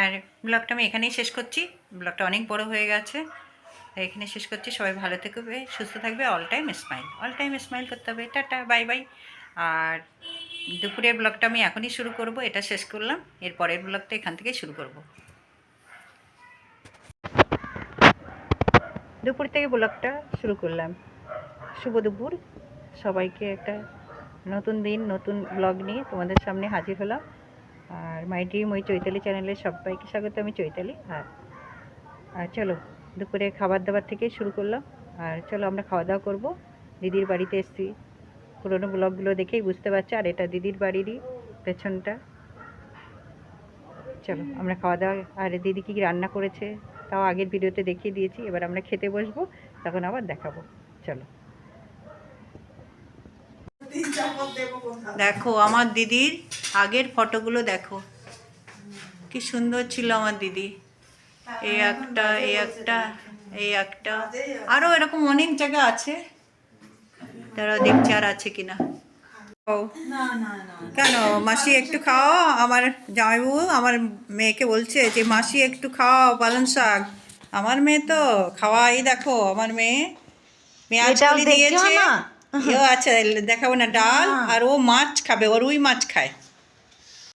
আর ব্লগটা আমি এখানেই শেষ করছি। ব্লগটা অনেক বড় হয়ে গেছে। এখানে শেষ করছি। সবাই ভালো থাকবে, সুস্থ থাকবে। All time smile all time smile করতে হবে। টাটা বাই বাই আর দুপুরের ব্লগটা আমি এখনই শুরু করব। এটা শেষ করলাম। এর পরের ব্লগটা এখান থেকেই শুরু করব। দুপুর থেকে ব্লগটা শুরু করলাম। শুভ দুপুর। সবাইকে একটা নতুন দিন, নতুন ব্লগ নিয়ে তোমাদের সামনে হাজির হলাম। আর মাই ড্রিম ওই চৈতালি চ্যানেলের সবাইকে স্বাগত, আমি চৈতালি। আর আর চলো, দুপুরে খাবার দাবার থেকে শুরু করলাম। আর চলো, আমরা খাওয়া দাওয়া করব। দিদির বাড়িতে এসছি। পুরোনো ব্লগগুলো দেখেই বুঝতে পারছ, আর এটা দিদির বাড়িরই পেছনটা। চলো, আমরা খাওয়া দাওয়া, আর দিদি কী রান্না করেছে, তাও আগের ভিডিওতে দেখিয়ে দিয়েছি। এবার আমরা খেতে বসবো, তখন আবার দেখাবো। চলো। দেখো, আমার দিদির আগের ফটোগুলো দেখো। কি সুন্দর ছিল আমার দিদি। এই একটা এই একটা এই একটা। আরও এরকম অনেক জায়গা আছে। তারা দেখছে আর আছে কিনা। ও। কেন? মাসি একটু খাও। আমার জামাইবাবু আমার মেয়েকে বলছে যে মাসি একটু খাও পালং শাক। আমার মেয়ে তো খাওয়াই দেখো আমার মেয়ে। পেঁয়াজ দিয়েছে। আছে দেখাবো না ডাল আর ও মাছ খাবে ও রুই মাছ খায় খুলে ভালো করলাম মনে হচ্ছে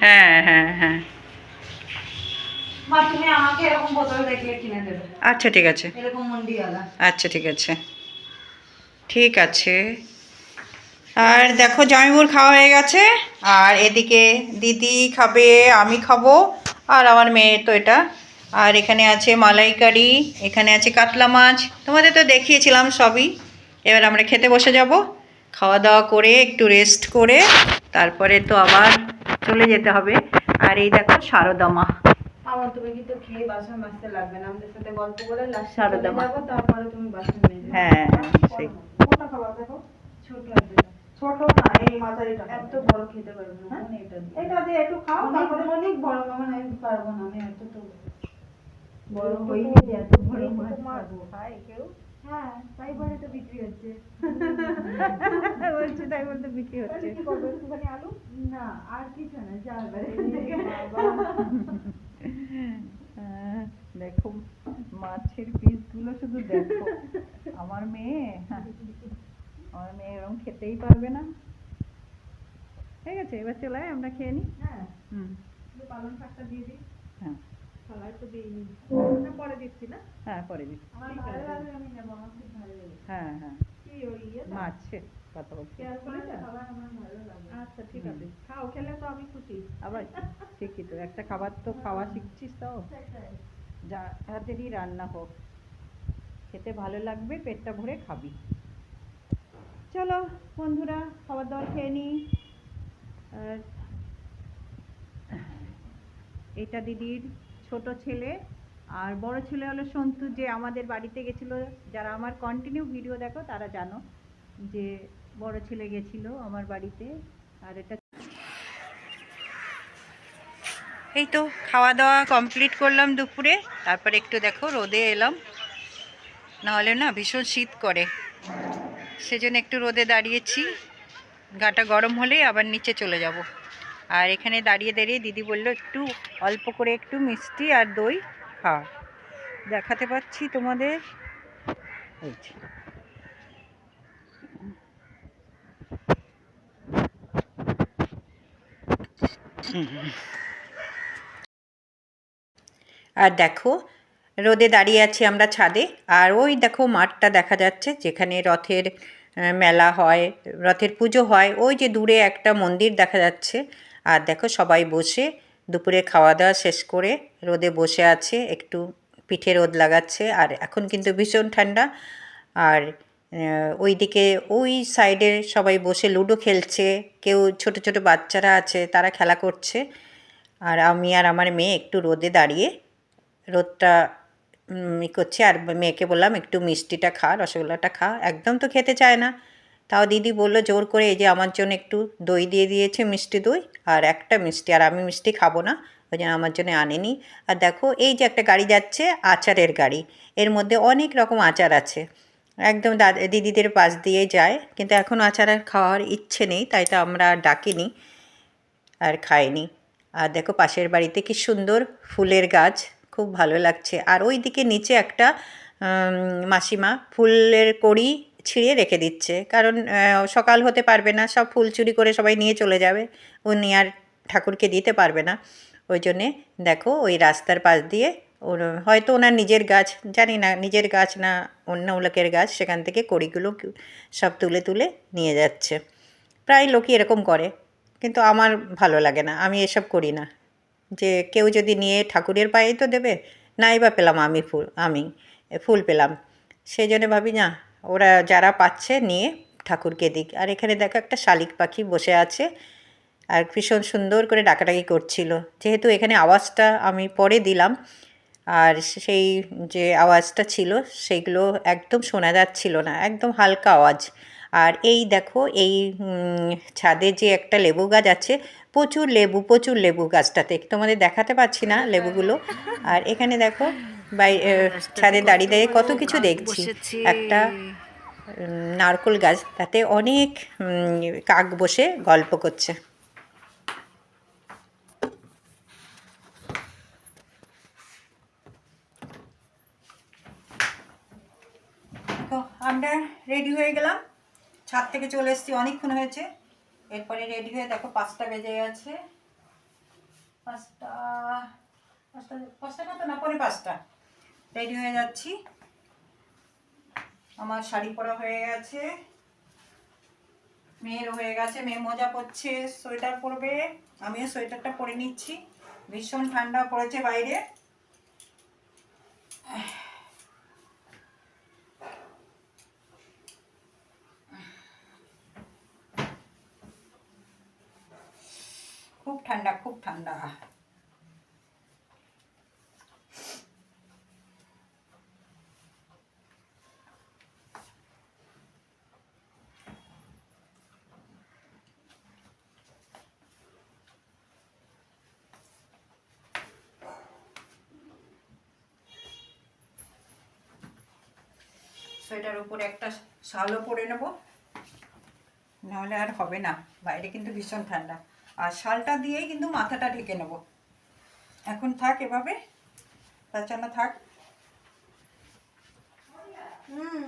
হ্যাঁ হ্যাঁ হ্যাঁ। মা তুমি আমাকে এরকম বোতল দেখলে কিনে দেবে। আচ্ছা ঠিক আছে। আচ্ছা ঠিক আছে। ঠিক আছে। আর দেখো জামিবুর খাওয়া হয়ে গেছে। আর এদিকে দিদি খাবে আমি খাব। আর আমার মেয়ে তো এটা। আর এখানে আছে মালাইকারি এখানে আছে কাতলা মাছ। তোমাদের তো দেখিয়েছিলাম সবই। এবার আমরা খেতে বসে যাব। খাওয়া দাওয়া করে একটু রেস্ট করে তারপরে তো আবার চলে যেতে হবে। আর এই দেখো সারদামা আমার তুমি কিন্তু খেয়ে বাসন মাজতে লাগবে না। আমাদের সাথে গল্প করে লাস্ট সারদা মা। তারপরে তুমি বাসন মেজে হ্যাঁ সেই। কোনটা খাবার দেখো? ছোট আছে ছোট না এই মাঝারিটা। এত বড় খেতে পারব না। হ্যাঁ? এটা দিয়ে। এটা দিয়ে একটু খাও তারপরে অনেক বড় মামা আমি পারব না আমি এত তো বড় এইটুকু- হইনি এত বড় মাছ খাব। কেউ? হ্যাঁ তাই বলে তো বিক্রি হচ্ছে। বলছি তাই বলতে বিক্রি হচ্ছে। কি করব একটুখানি আলু? না আর কিছু না যা দেখো মাছের পিসগুলো শুধু দেখো। আমার মেয়ে হ্যাঁ, আমার মেয়ে এরকম খেতেই পারবে না। ঠিক আছে এবার চলে আয়, আমরা খেয়ে নিই হ্যাঁ হুম। পালং শাকটা দিয়ে দিই। হ্যাঁ। থালায় তো দিইনি না। পরে দিচ্ছি না? হ্যাঁ পরে দিচ্ছি। আমার ঠিক ভালো আছে। লাগবে আমি নেব আমার খুব ভালো লাগে। হ্যাঁ হ্যাঁ। কি ওই কথা বলছি আচ্ছা ঠিক আছে। খাও খেলে তো আমি খুশি। আবার ঠিকই তো একটা খাবার তো খাওয়া শিখছিস তো। যা হাতেরই রান্না হোক। খেতে ভালো লাগবে পেটটা ভরে খাবি। চলো বন্ধুরা খাবার দাবার খেয়ে নিই আর এটা দিদির ছোট ছেলে আর বড় ছেলে হলো সন্তু, যে আমাদের বাড়িতে গেছিল। যারা আমার কন্টিনিউ ভিডিও দেখো, তারা জানো যে বড় ছেলে গেছিল আমার বাড়িতে। আর এটা এই তো খাওয়া দাওয়া কমপ্লিট করলাম দুপুরে। তারপরে একটু দেখো, রোদে এলাম। নাহলে না ভীষণ শীত করে। সেজন্য একটু রোদে দাঁড়িয়েছি। গাটা গরম হলে আবার নিচে চলে যাব। আর এখানে দাঁড়িয়ে দাঁড়িয়ে দিদি বলল, একটু অল্প করে একটু মিষ্টি আর দই খাওয়া দেখাতে পাচ্ছি তোমাদের। আর দেখো, রোদে দাঁড়িয়ে আছি আমরা ছাদে, আর ওই দেখো মাঠটা দেখা যাচ্ছে, যেখানে রথের মেলা হয়, রথের পুজো হয়। ওই যে দূরে একটা মন্দির দেখা যাচ্ছে আর দেখো সবাই বসে দুপুরে খাওয়া দাওয়া শেষ করে রোদে বসে আছে, একটু পিঠে রোদ লাগাচ্ছে আর এখন কিন্তু ভীষণ ঠান্ডা। আর ওইদিকে ওই সাইডে সবাই বসে লুডো খেলছে, কেউ ছোট ছোট বাচ্চারা আছে তারা খেলা করছে। আর আমি আর আমার মেয়ে একটু রোদে দাঁড়িয়ে রোদটা ই করছে আর মেয়েকে বললাম একটু মিষ্টিটা খা, রসগোল্লাটা খা, একদম তো খেতে চায় না। তাও দিদি বলল, জোর করে এই যে আমার জন্য একটু দই দিয়ে দিয়েছে মিষ্টি দই আর একটা মিষ্টি, আর আমি মিষ্টি খাব না, ওই জন্য আমার জন্য আনেনি। আর দেখো, এই যে একটা গাড়ি যাচ্ছে, আচারের গাড়ি। এর মধ্যে অনেক রকম আচার আছে। একদম দাদা দিদিদের পাশ দিয়ে যায়, কিন্তু এখন আচার আর খাওয়ার ইচ্ছে নেই, তাই তো আমরা ডাকিনি আর খাইনি। আর দেখো, পাশের বাড়িতে কি সুন্দর ফুলের গাছ, খুব ভালো লাগছে। আর ওই দিকে নিচে একটা মাসিমা ফুলের কড়ি ছিঁড়ে রেখে দিচ্ছে। কারণ সকাল হতে পারবে না, সব ফুল চুরি করে সবাই নিয়ে চলে যাবে। উনি আর ঠাকুরকে দিতে পারবে না। ওই জন্যে দেখো, ওই রাস্তার পাশ দিয়ে ওর, হয়তো ওনার নিজের গাছ, জানি না, নিজের গাছ না, অন্য লোকের গাছ, সেখান থেকে কড়িগুলো সব তুলে তুলে নিয়ে যাচ্ছে। প্রায় লোকই এরকম করে, কিন্তু আমার ভালো লাগে না, আমি এসব করি না। যে কেউ যদি নিয়ে ঠাকুরের পায়েই তো দেবে, নাই বা পেলাম আমি ফুল আমি ফুল পেলাম। সেই জন্য ভাবি, না ওরা যারা পাচ্ছে নিয়ে ঠাকুরকে দিক। আর এখানে দেখো একটা শালিক পাখি বসে আছে আর ভীষণ সুন্দর করে ডাকাডাকি করছিল। যেহেতু এখানে আওয়াজটা আমি পরে দিলাম, আর সেই যে আওয়াজটা ছিল সেইগুলো একদম শোনা যাচ্ছিল না, একদম হালকা আওয়াজ। আর এই দেখো, এই ছাদে যে একটা লেবু গাছ আছে, প্রচুর লেবু প্রচুর লেবু গাছটাতে। তোমাদের দেখাতে পাচ্ছি না লেবুগুলো। আর এখানে দেখো বাই ছাদে দাঁড়িয়ে দাঁড়িয়ে কত কিছু দেখছি। একটা নারকোল গাছ তাতে অনেক উম, কাক বসে গল্প করছে। দেখো আমরা রেডি হয়ে গেলাম। ছাদ থেকে চলে এসেছি অনেকক্ষণ হয়েছে। এরপরে রেডি হয়ে দেখো পাঁচটা বেজে গেছে। পাঁচটা পাঁচটা পাঁচটা কত না পরে পাঁচটা। রেডি হয়ে যাচ্ছি। আমার শাড়ি পরা হয়ে গেছে। মেয়ের হয়ে গেছে, মেয়ে মজা পড়ছে সোয়েটার পরবে। আমিও সোয়েটারটা পরে নিচ্ছি। ভীষণ ঠান্ডা পড়েছে বাইরে। খুব ঠান্ডা খুব ঠান্ডা। সোয়েটার উপরে একটা শালও পরে নেব। নাহলে আর হবে না বাইরে কিন্তু ভীষণ ঠান্ডা। আর শালটা দিয়েই কিন্তু মাথাটা ঢেকে নেব। এখন থাক এভাবে তাছাড়া থাক। হুম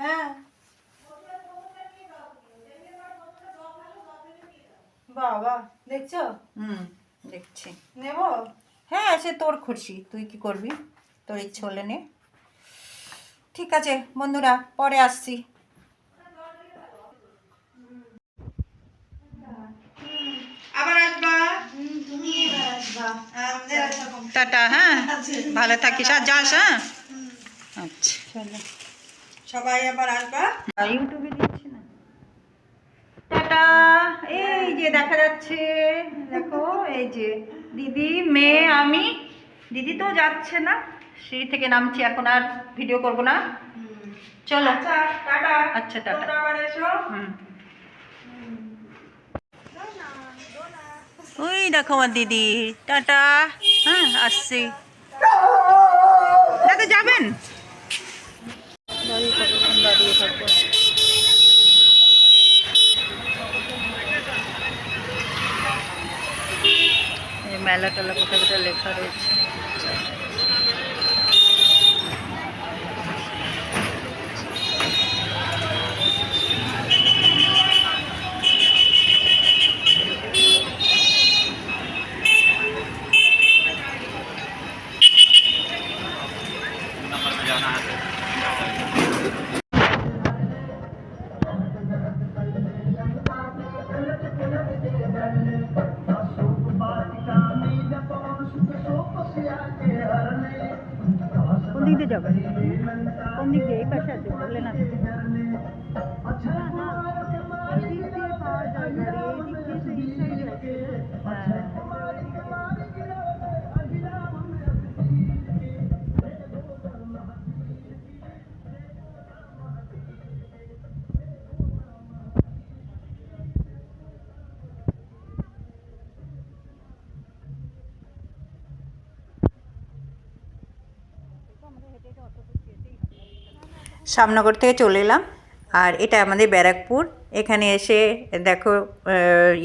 হ্যাঁ। বাবা দেখছ? হুম দেখছি। নেব? হ্যাঁ সে তোর খুশি। তুই কি করবি? তোর ইচ্ছে হলে নে। ঠিক আছে বন্ধুরা পরে আসছি। টাটা হ্যাঁ? ভালো থাকিস। আর যাস হ্যাঁ? আচ্ছা সবাই আবার আসবা? ইউটিউবে দিচ্ছি না? টাটা! এই যে দেখা যাচ্ছে দেখো এই যে দিদি মেয়ে আমি। দিদি তো যাচ্ছে না। সিঁড়ি থেকে নামছি এখন আর ভিডিও করব না। চলো। আচ্ছা টাটা। আচ্ছা টাটা। আবার এসো। হুম। ওই দেখো আমার দিদি। টাটা। হ্যাঁ আসছি। দাদা যাবেন? মেলা টেলা কোথায় কোথায় লেখা রয়েছে। শ্যামনগর থেকে চলে এলাম। আর এটা আমাদের ব্যারাকপুর। এখানে এসে দেখো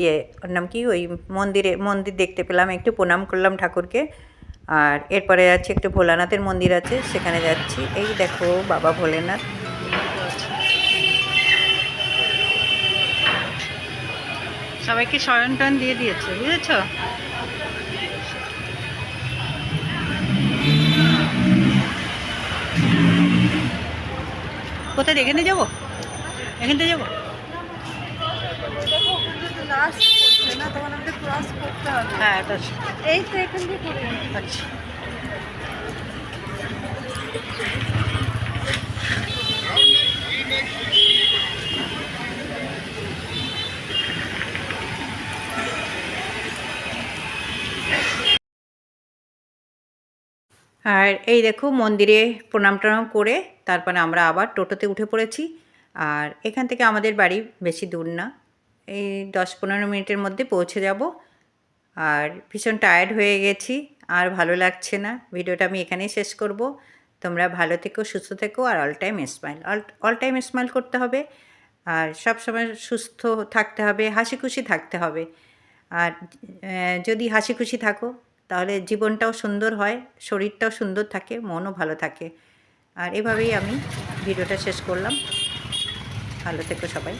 ইয়ে ওর নাম কি? ওই মন্দিরে, মন্দির দেখতে পেলাম। একটু প্রণাম করলাম ঠাকুরকে। আর এরপরে যাচ্ছি, একটু ভোলানাথের মন্দির আছে, সেখানে যাচ্ছি। এই দেখো, বাবা ভোলেনাথ। সবাইকে শয়ন টয়ন দিয়ে দিয়েছে, বুঝেছ? কোথায়? এখানে যাব? এখান থেকে যাব না তোমার আমাদের ক্রস করতে হবে। হ্যাঁ এই তো এখান দিয়ে আচ্ছা। আর এই দেখো মন্দিরে প্রণাম টনাম করে তারপরে আমরা আবার টোটোতে উঠে পড়েছি। আর এখান থেকে আমাদের বাড়ি বেশি দূর না। এই দশ পনেরো মিনিটের মধ্যে পৌঁছে যাব। আর ভীষণ টায়ার্ড হয়ে গেছি, আর ভালো লাগছে না। ভিডিওটা আমি এখানেই শেষ করব। তোমরা ভালো থেকো, সুস্থ থেকো, আর all time smile all all time smile করতে হবে। আর সব সময় সুস্থ থাকতে হবে, হাসি খুশি থাকতে হবে। আর যদি হাসি খুশি থাকো তাহলে জীবনটাও সুন্দর হয়, শরীরটাও সুন্দর থাকে, মনও ভালো থাকে। আর এভাবেই আমি ভিডিওটা শেষ করলাম। ভালো থেকো সবাই।